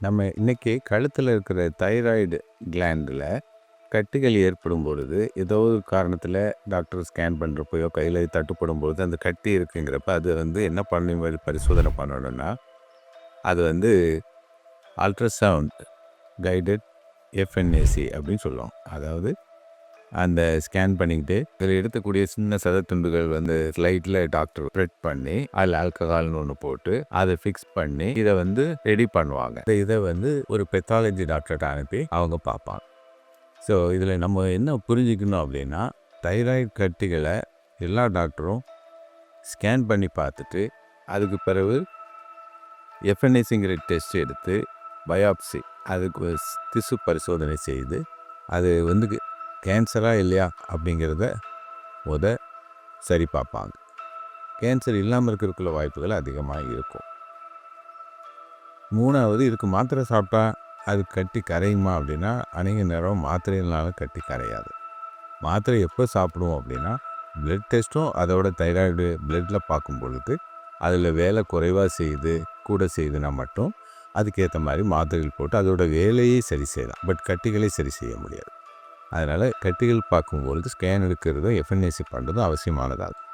நம்ம இன்றைக்கி கழுத்தில் இருக்கிற தைராய்டு கிளாண்டில் கட்டிகள் ஏற்படும் பொழுது ஏதோ ஒரு காரணத்தில் டாக்டர் ஸ்கேன் பண்ணுறப்பையோ கையில் தட்டுப்படும் பொழுது அந்த கட்டி இருக்குங்கிறப்ப அது வந்து என்ன பண்ணி மாதிரி பரிசோதனை பண்ணணும்னா அது வந்து அல்ட்ராசவுண்ட் கைடட் எஃப்என்ஏசி அப்படின்னு சொல்லுவோம் அதாவது அந்த ஸ்கேன் பண்ணிக்கிட்டு இதில் எடுக்கக்கூடிய சின்ன சதத்துண்டுகள் வந்து ஸ்லைட்டில் டாக்டர் ஸ்ப்ரெட் பண்ணி அதில் ஆல்கஹால்னு ஒன்று போட்டு அதை ஃபிக்ஸ் பண்ணி இதை வந்து ரெடி பண்ணுவாங்க. இதை வந்து ஒரு பெத்தாலஜி டாக்டர்கிட்ட அனுப்பி அவங்க பார்ப்பாங்க. ஸோ இதில் நம்ம என்ன புரிஞ்சுக்கணும் அப்படின்னா தைராய்டு கட்டிகளை எல்லா டாக்டரும் ஸ்கேன் பண்ணி பார்த்துட்டு அதுக்கு பிறகு எஃப்என்ஐசிங்கிற டெஸ்ட் எடுத்து பயாப்சி அதுக்கு திசு பரிசோதனை செய்து அது வந்து கேன்சராக இல்லையா அப்படிங்கிறத முத சரி பார்ப்பாங்க. கேன்சர் இல்லாமல் இருக்கிறதுக்குள்ள வாய்ப்புகள் அதிகமாக இருக்கும். மூணாவது இதுக்கு மாத்திரை சாப்பிட்டா அது கட்டி கரையுமா அப்படின்னா அநேக நேரம் மாத்திரையினால கட்டி கரையாது. மாத்திரை எப்போ சாப்பிடுவோம் அப்படின்னா பிளட் டெஸ்ட்டும் அதோட தைராய்டு பிளட்டில் பார்க்கும் பொழுது அதில் வேலை குறைவாக செய்யுது கூட செய்யுதுன்னா மட்டும் அதுக்கேற்ற மாதிரி மாத்திரைகள் போட்டு அதோட வேலையை சரி செய்யலாம். பட் கட்டிகளை சரி செய்ய முடியாது. அதனால் கட்டிகள் பார்க்கும்பொழுது ஸ்கேன் எடுக்கிறதும் எஃப்என்ஏசி பண்ணுறதும் அவசியமானதாகும்.